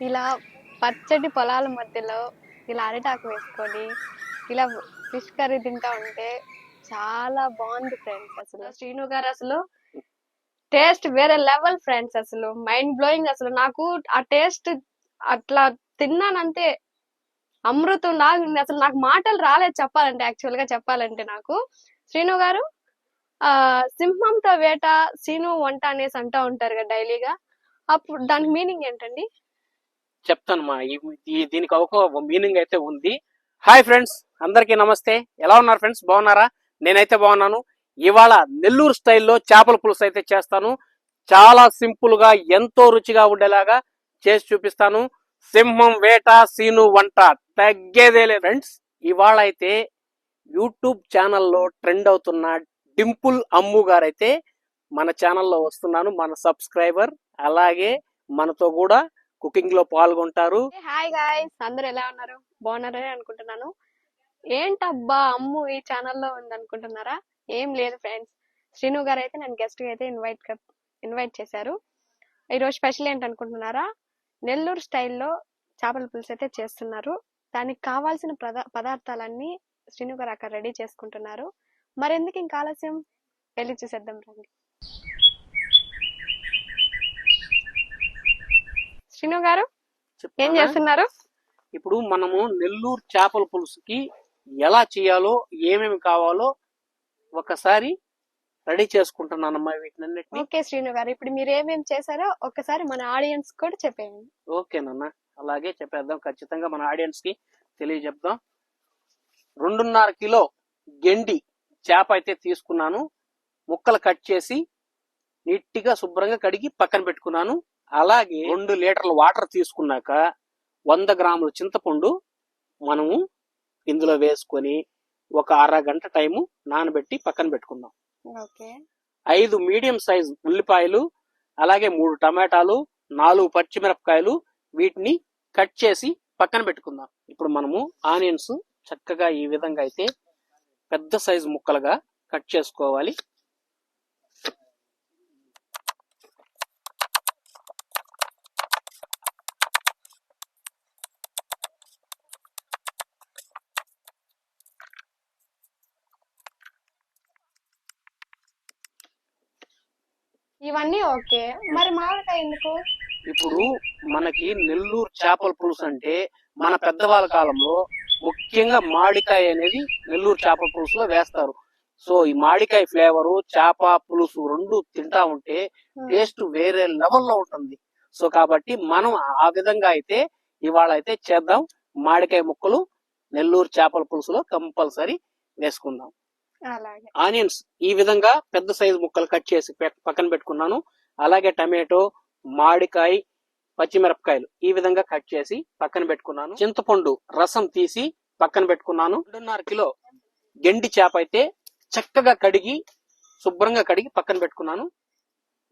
ఇలా పచ్చటి పొలాల మధ్యలో ఇలా అరిటాకు వేసుకొని ఇలా ఫిష్ కర్రీ తింటా ఉంటే చాలా బాగుంది ఫ్రెండ్స్ అసలు. శ్రీను గారు అసలు టేస్ట్ వేరే లెవెల్ ఫ్రెండ్స్ అసలు. మైండ్ బ్లోయింగ్ అసలు. నాకు ఆ టేస్ట్ అట్లా తిన్నానంతే అమృతం నాకు అసలు నాకు మాటలు రాలేదు చెప్పాలంటే యాక్చువల్గా చెప్పాలంటే నాకు. శ్రీను గారు ఆ సింహంతో వేట శ్రీను వంట అనేసి అంటా ఉంటారు కదా డైలీగా. అప్పుడు దానికి మీనింగ్ ఏంటండి? చెప్తాను మా ఈ దీనికి ఒక మీనింగ్ అయితే ఉంది. హాయ్ ఫ్రెండ్స్ అందరికీ నమస్తే. ఎలా ఉన్నారు ఫ్రెండ్స్? బాగున్నారా? నేనైతే బాగున్నాను. ఇవాళ నెల్లూరు స్టైల్లో చేపల పులుసు అయితే చేస్తాను. చాలా సింపుల్గా ఎంతో రుచిగా ఉండేలాగా చేసి చూపిస్తాను. సింహం వేట సీను వంట తగ్గేదే లేదు. ఫ్రెండ్స్ ఇవాళ అయితే యూట్యూబ్ ఛానల్లో ట్రెండ్ అవుతున్న డింపుల్ అమ్ము గారైతే మన ఛానల్లో వస్తున్నాను మన సబ్స్క్రైబర్. అలాగే మనతో కూడా కుకింగ్లో పాల్గొంటారు. హాయ్ గాయ్స్ అందరు ఎలా ఉన్నారు? బాగున్నారని అనుకుంటున్నాను. ఏంటబ్బా అమ్ము ఈ ఛానల్లో ఉంది అనుకుంటున్నారా ఏం లేదు ఫ్రెండ్స్ శ్రీను గారు అయితే నేను గెస్ట్గా అయితే ఇన్వైట్ ఇన్వైట్ చేశారు. ఈరోజు స్పెషల్ ఏంటనుకుంటున్నారా? నెల్లూరు స్టైల్లో చేపల పులుసు అయితే చేస్తున్నారు. దానికి కావాల్సిన పదార్థాలన్నీ శ్రీను గారు అక్కడ రెడీ చేసుకుంటున్నారు. మరెందుకు ఇంకా ఆలస్యం? వెళ్ళి చూసేద్దాం రండి. శ్రీను గారు ఏం? చేస్తున్నారు? ఇప్పుడు మనము నెల్లూరు చేపల పులుసుకి ఎలా చేయాలో ఏమేమి కావాలో ఒకసారి రెడీ చేసుకుంటున్నానమ్మా వీటినన్నిటిని. ఓకే శ్రీను గారు ఇప్పుడు మీరు ఏమేమి చేశారో ఒక్కసారి మన ఆడియన్స్ కూడా చెప్పేయండి. ఓకేనన్న అలాగే చెప్పేద్దాం. ఖచ్చితంగా మన ఆడియన్స్కి తెలియజెప్దాం. రెండున్నర కిలో గెండి చేప అయితే తీసుకున్నాను. ముక్కలు కట్ చేసి నీట్గా శుభ్రంగా కడిగి పక్కన పెట్టుకున్నాను. అలాగే రెండు లీటర్ల వాటర్ తీసుకున్నాక వంద గ్రాముల చింతపండు మనము ఇందులో వేసుకొని ఒక అరగంట టైము నానబెట్టి పక్కన పెట్టుకుందాం. ఓకే. ఐదు మీడియం సైజ్ ఉల్లిపాయలు అలాగే మూడు టమాటాలు నాలుగు పచ్చిమిరపకాయలు వీటిని కట్ చేసి పక్కన పెట్టుకుందాం. ఇప్పుడు మనము ఆనియన్స్ చక్కగా ఈ విధంగా అయితే పెద్ద సైజు ముక్కలుగా కట్ చేసుకోవాలి. ఇవన్నీ ఓకే. మరి మామిడికాయ ఎందుకు? ఇప్పుడు మనకి నెల్లూరు చేపల పులుసు అంటే మన పెద్దవాళ్ళ కాలంలో ముఖ్యంగా మామిడికాయ అనేది నెల్లూరు చేపల పులుసులో వేస్తారు. సో ఈ మామిడికాయ ఫ్లేవరు చేప పులుసు రెండు తింటా ఉంటే టేస్ట్ వేరే లెవెల్లో ఉంటుంది. సో కాబట్టి మనం ఆ విధంగా అయితే ఇవాళ అయితే చేద్దాం. మామిడికాయ ముక్కలు నెల్లూరు చేపల పులుసులో కంపల్సరీ వేసుకుందాం. ఆనియన్స్ ఈ విధంగా పెద్ద సైజు ముక్కలు కట్ చేసి పె- పక్కన పెట్టుకున్నాను. అలాగే టమాటో మామిడికాయ పచ్చిమిరపకాయలు ఈ విధంగా కట్ చేసి పక్కన పెట్టుకున్నాను. చింతపండు రసం తీసి పక్కన పెట్టుకున్నాను. రెండున్నర కిలో గెండి చేప అయితే చక్కగా కడిగి శుభ్రంగా కడిగి పక్కన పెట్టుకున్నాను.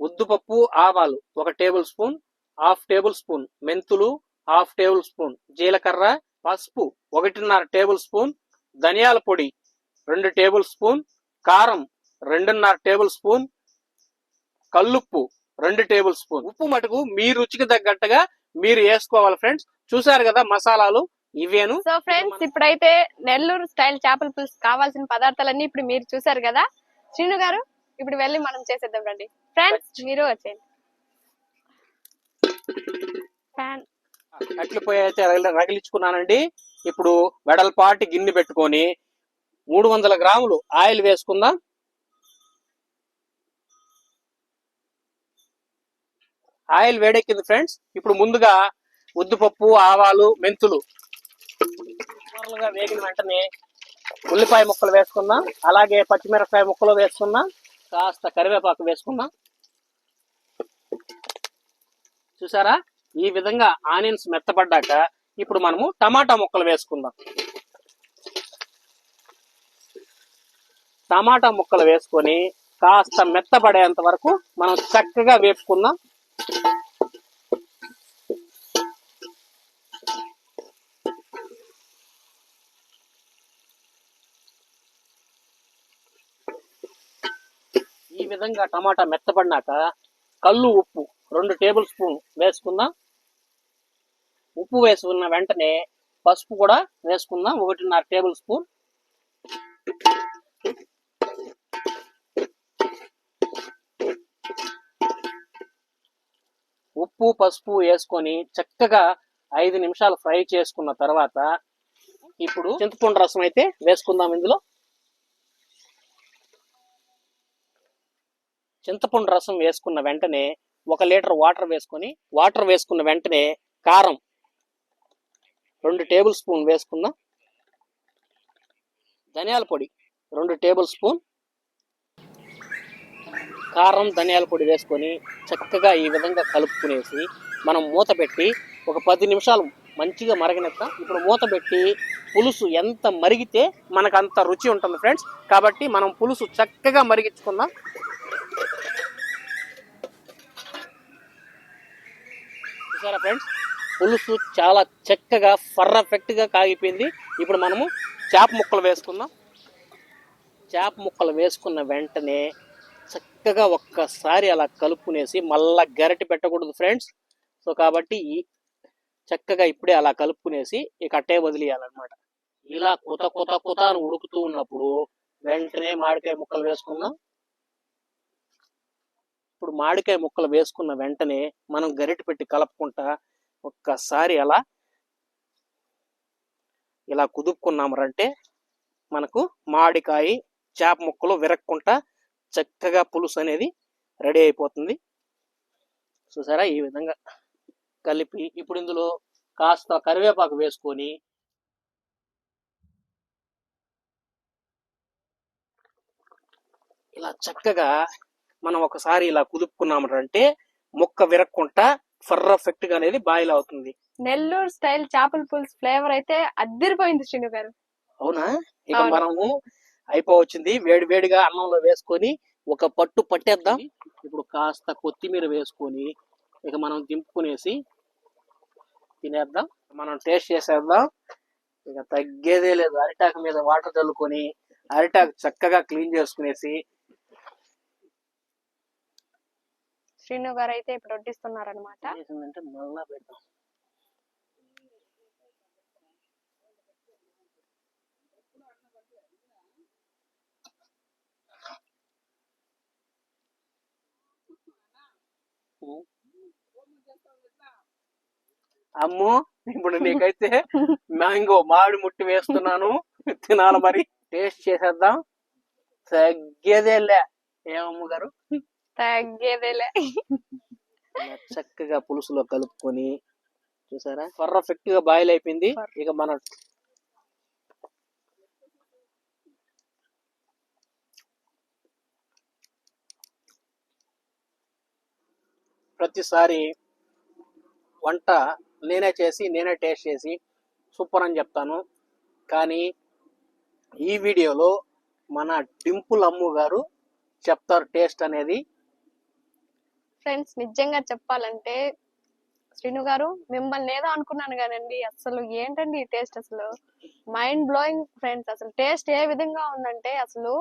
ఉద్దుపప్పు ఆవాలు ఒక table spoon half table spoon మెంతులు హాఫ్ టేబుల్ స్పూన్ జీలకర్ర పసుపు ఒకటిన్నర టేబుల్ స్పూన్ ధనియాల పొడి రెండు టేబుల్ స్పూన్ కారం రెండున్నర టేబుల్ స్పూన్ కల్లుప్పు రెండు టేబుల్ స్పూన్. ఉప్పు మటుకు మీ రుచికి తగ్గట్టుగా మీరు వేసుకోవాలి ఫ్రెండ్స్. చూసారు కదా మసాలాలు ఇవేను. సో ఫ్రెండ్స్ ఇప్పుడైతే నెల్లూరు స్టైల్ చేపల పులుసు కావాల్సిన పదార్థాలన్నీ ఇప్పుడు మీరు చూసారు కదా. శ్రీను గారు ఇప్పుడు వెళ్ళి మనం చేసేద్దాం రండి. ఫ్రెండ్స్ మీరు వచ్చేయండి. కట్లు పోయి అయితే రగిలి- రగిలించుకున్నానండి. ఇప్పుడు వెడల్పాటి గిన్నె పెట్టుకొని మూడు వందల గ్రాములు ఆయిల్ వేసుకుందాం. ఆయిల్ వేడెక్కింది ఫ్రెండ్స్. ఇప్పుడు ముందుగా ఉద్దుపప్పు ఆవాలు మెంతులు. వేగిన వెంటనే ఉల్లిపాయ ముక్కలు వేసుకుందాం. అలాగే పచ్చిమిరపకాయ ముక్కలు వేసుకుందాం. కాస్త కరివేపాకు వేసుకుందాం. చూసారా? ఈ విధంగా ఆనియన్స్ మెత్తపడ్డాక ఇప్పుడు మనము టమాటా ముక్కలు వేసుకుందాం. టమాటా ముక్కలు వేసుకొని కాస్త మెత్తపడేంత వరకు మనం చక్కగా వేపుకుందాం. ఈ విధంగా టమాటా మెత్తపడినాక కళ్ళు ఉప్పు రెండు టేబుల్ స్పూన్ వేసుకుందాం. ఉప్పు వేసుకున్న వెంటనే పసుపు కూడా వేసుకుందాం. ఒకటిన్నర టేబుల్ స్పూన్. ఉప్పు పసుపు వేసుకొని చక్కగా ఐదు నిమిషాలు ఫ్రై చేసుకున్న తర్వాత ఇప్పుడు చింతపండు రసం అయితే వేసుకుందాం ఇందులో. చింతపండు రసం వేసుకున్న వెంటనే ఒక లీటర్ వాటర్ వేసుకొని వాటర్ వేసుకున్న వెంటనే కారం రెండు టేబుల్ స్పూన్ వేసుకుందాం ధనియాల పొడి రెండు టేబుల్ స్పూన్ కారం ధనియాల పొడి వేసుకొని చక్కగా ఈ విధంగా కలుపుకునేసి మనం మూత పెట్టి ఒక పది నిమిషాలు మంచిగా మరగనెత్త ఇప్పుడు మూత పెట్టి పులుసు ఎంత మరిగితే మనకు అంత రుచి ఉంటుంది ఫ్రెండ్స్. కాబట్టి మనం పులుసు చక్కగా మరిగించుకుందాం. చూసారా ఫ్రెండ్స్? పులుసు చాలా చక్కగా పర్ఫెక్ట్గా కాగిపోయింది. ఇప్పుడు మనము చేప ముక్కలు వేసుకుందాం. చేప ముక్కలు వేసుకున్న వెంటనే చక్కగా ఒక్కసారి అలా కలుపుకునేసి మళ్ళా గరిటె పెట్టకూడదు ఫ్రెండ్స్. సో కాబట్టి ఈ చక్కగా ఇప్పుడే అలా కలుపుకునేసి ఇక అట్టే వదిలేయాలన్నమాట. ఇలా కొత కొత కొత అని ఉడుకుతూ ఉన్నప్పుడు వెంటనే మామిడికాయ ముక్కలు వేసుకుందాం. ఇప్పుడు మామిడికాయ ముక్కలు వేసుకున్న వెంటనే మనం గరిటె పెట్టి కలుపుకుంటా ఒక్కసారి అలా ఇలా కుదుపుకున్నామంటే మనకు మామిడికాయ చేప ముక్కలు విరక్కుంటా చక్కగా పులుసు అనేది రెడీ అయిపోతుంది. చూసారా? ఈ విధంగా కలిపి ఇప్పుడు ఇందులో కాస్త కరివేపాకు వేసుకొని ఇలా చక్కగా మనం ఒకసారి ఇలా కుదుపుకున్నామంటే ముక్క విరక్కుంటా పర్ఫెక్ట్గా అనేది బాయిల్ అవుతుంది. నెల్లూరు స్టైల్ చేపల పులుసు ఫ్లేవర్ అయితే అద్దరిపోయింది శ్రీను గారు. అవునా? ఇక. మనము అయిపోవచ్చింది. వేడి వేడిగా అన్నంలో వేసుకొని ఒక పట్టు పట్టేద్దాం. ఇప్పుడు కాస్త కొత్తిమీర వేసుకొని ఇక మనం దింపుకునేసి తినేద్దాం. మనం టేస్ట్ చేసేద్దాం. ఇక తగ్గేదే లేదు. అరిటాకు మీద వాటర్ చల్లుకొని అరిటాకు చక్కగా క్లీన్ చేసుకునేసి శ్రీను గారు అయితే ఇప్పుడు వడ్డిస్తున్నారు అనమాట చేసిందంటే మళ్ళా పెడతాం అమ్మో ఇప్పుడు నీకైతే మ్యాంగో మామిడి ముట్టి వేస్తున్నాను. తినాలి మరి. టేస్ట్ చేసేద్దాం. తగ్గేదేలే. ఏమమ్మ గారు? తగ్గేదేలే. చక్కగా పులుసులో కలుపుకొని చూసారా? పర్ఫెక్ట్గా బాయిల్ అయిపోయింది ఇక మన ప్రతిసారి వంట నేనే చేసి నేనే టేస్ట్ చేసి సూపర్ అని చెప్తాను. కానీ ఈ వీడియోలో మన డింపుల్ అమ్ము గారు చెప్తారు టేస్ట్ అనేది. ఫ్రెండ్స్ నిజంగా చెప్పాలంటే శ్రీను గారు మిమ్మల్ని ఏదో అనుకున్నాను కానండి అసలు ఏంటండి ఈ టేస్ట్ అసలు? మైండ్ బ్లోయింగ్ ఫ్రెండ్స్ అసలు టేస్ట్ ఏ విధంగా ఉందంటే అసలు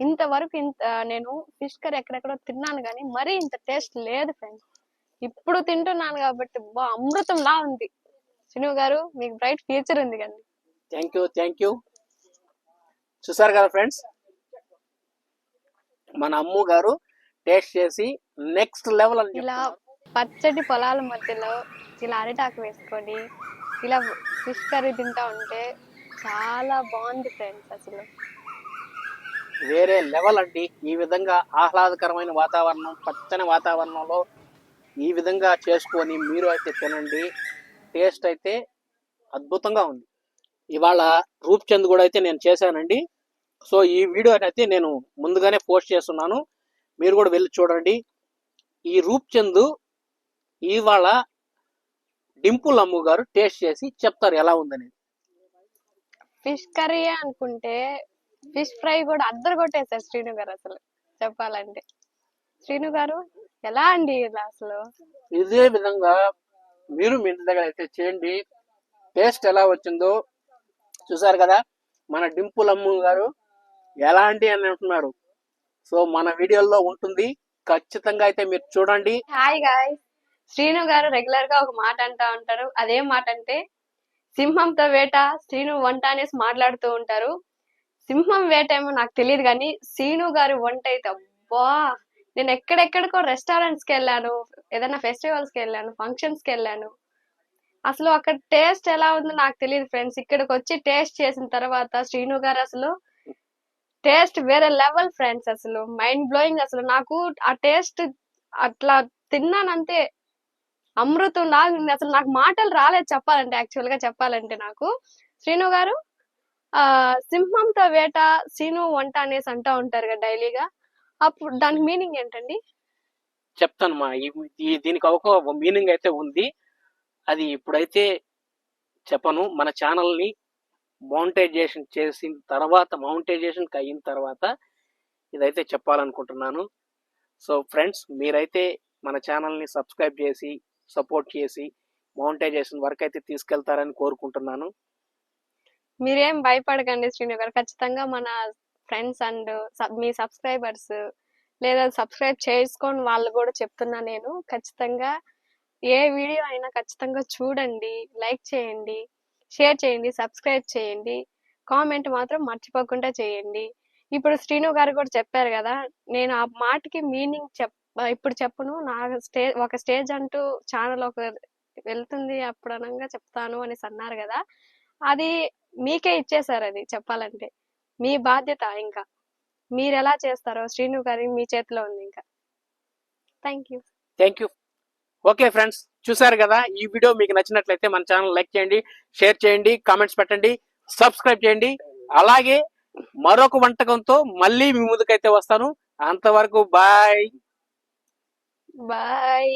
ఇంతవరకు ఇంత నేను ఫిష్ కర్రీ ఎక్కడెక్కడో తిన్నాను కానీ మరీ ఇంత టేస్ట్ లేదు ఫ్రెండ్స్. ఇప్పుడు తింటున్నాను కాబట్టి బా అమృతంలా ఉంది. శ్రీను గారు మీకు బ్రైట్ ఫ్యూచర్ ఉంది కండి థ్యాంక్ యూ థ్యాంక్ యూ. చూసారు కదా ఫ్రెండ్స్? మన అమ్ము గారు టేస్ట్ చేసి నెక్స్ట్ లెవెల్ అని ఇలా. పచ్చటి పొలాల మధ్యలో ఇలా అరిటాకు వేసుకొని ఇలా ఫిష్ కర్రీ తింటా ఉంటే చాలా బాగుంది ఫ్రెండ్స్ అసలు. వేరే లెవెల్ అండి. ఈ విధంగా ఆహ్లాదకరమైన వాతావరణం పచ్చని వాతావరణంలో ఈ విధంగా చేసుకొని మీరు అయితే తినండి. టేస్ట్ అయితే అద్భుతంగా ఉంది. ఇవాళ రూప్చంద్ కూడా అయితే నేను చేశానండి. సో ఈ వీడియో అయితే నేను ముందుగానే పోస్ట్ చేస్తున్నాను. మీరు కూడా వెళ్ళి చూడండి. ఈ రూప్చంద్ ఇవాళ డింపుల్ అమ్ము గారు టేస్ట్ చేసి చెప్తారు ఎలా ఉందని ఫిష్ కర్రీ అనుకుంటే ఫిష్ ఫ్రై కూడా అద్దరు కొట్టేశారు శ్రీను గారు అసలు చెప్పాలంటే. శ్రీను గారు ఎలా అండి ఇలా అసలు? ఇదే విధంగా మీరు మీ ఇంటి దగ్గర అయితే చేయండి. టేస్ట్ ఎలా వచ్చిందో చూసారు కదా మన డింపుల్ అమ్ము గారు ఎలాంటి అని అంటున్నారు. సో మన వీడియోలో ఉంటుంది. ఖచ్చితంగా అయితే మీరు చూడండి. హాయ్ గాయ్ శ్రీను గారు రెగ్యులర్గా ఒక మాట అంటా ఉంటారు. అదేం మాట అంటే సింహంతో వేట శ్రీను వంట అనేసి మాట్లాడుతూ ఉంటారు. సింహం వేట ఏమో నాకు తెలియదు కానీ శ్రీను గారి వంట అయితే అబ్బా! నేను ఎక్కడెక్కడికో రెస్టారెంట్స్కి వెళ్ళాను ఏదైనా ఫెస్టివల్స్కి వెళ్ళాను ఫంక్షన్స్కి వెళ్ళాను. అసలు అక్కడ టేస్ట్ ఎలా ఉందో నాకు తెలియదు ఫ్రెండ్స్ ఇక్కడికి వచ్చి టేస్ట్ చేసిన తర్వాత శ్రీను గారు అసలు టేస్ట్ వేరే లెవెల్ ఫ్రెండ్స్ అసలు. మైండ్ బ్లోయింగ్ అసలు. నాకు ఆ టేస్ట్ అట్లా తిన్నానంతే అమృతం నాకు అసలు నాకు మాటలు రాలేదు చెప్పాలంటే యాక్చువల్గా చెప్పాలంటే నాకు. శ్రీను గారు ఆ సింహంతో వేట శ్రీను వంట అనేసి అంటా ఉంటారు కదా డైలీగా. అప్పుడు దానికి మీనింగ్ ఏంటండి? చెప్తాను మా దీనికి ఒక మీనింగ్ అయితే ఉంది. అది ఇప్పుడైతే చెప్పను. మన ఛానల్ని మౌంటైజేషన్ చేసిన తర్వాత మౌంటైజేషన్ అయిన తర్వాత ఇదైతే చెప్పాలనుకుంటున్నాను. సో ఫ్రెండ్స్ మీరైతే మన ఛానల్ని సబ్స్క్రైబ్ చేసి సపోర్ట్ చేసి మౌంటైజేషన్ వరకు అయితే తీసుకెళ్తారని కోరుకుంటున్నాను. మీరేం భయపడకండి శ్రీను గారు. ఖచ్చితంగా మన ఫ్రెండ్స్ అండ్ మీ సబ్స్క్రైబర్స్ లేదా సబ్స్క్రైబ్ చేసుకొని వాళ్ళు కూడా చెప్తున్నా నేను. ఖచ్చితంగా ఏ వీడియో అయినా ఖచ్చితంగా చూడండి లైక్ చేయండి షేర్ చేయండి సబ్స్క్రైబ్ చేయండి కామెంట్ మాత్రం మర్చిపోకుండా చేయండి. ఇప్పుడు శ్రీను గారు కూడా చెప్పారు కదా నేను ఆ మాటకి మీనింగ్ చెప్ ఇప్పుడు చెప్పను నా స్టేజ్ ఒక స్టేజ్ అంటూ ఛానల్ ఒక వెళ్తుంది అప్పుడు అనగా చెప్తాను అనేసి అన్నారు కదా అది మీకే ఇచ్చేసారు అది చెప్పాలంటే. మీ బాధ్యత ఇంకా. మీరు ఎలా చేస్తారో శ్రీను గారి మీ చేతిలో ఉంది ఇంకా. Thank you thank you okay friends చూసారు కదా ఈ వీడియో మీకు నచ్చినట్లయితే మన ఛానల్ లైక్ చేయండి షేర్ చేయండి కామెంట్స్ పెట్టండి సబ్స్క్రైబ్ చేయండి. అలాగే మరొక వంటకంతో మళ్ళీ మీ ముందుకైతే వస్తాను. అంతవరకు బాయ్ బాయ్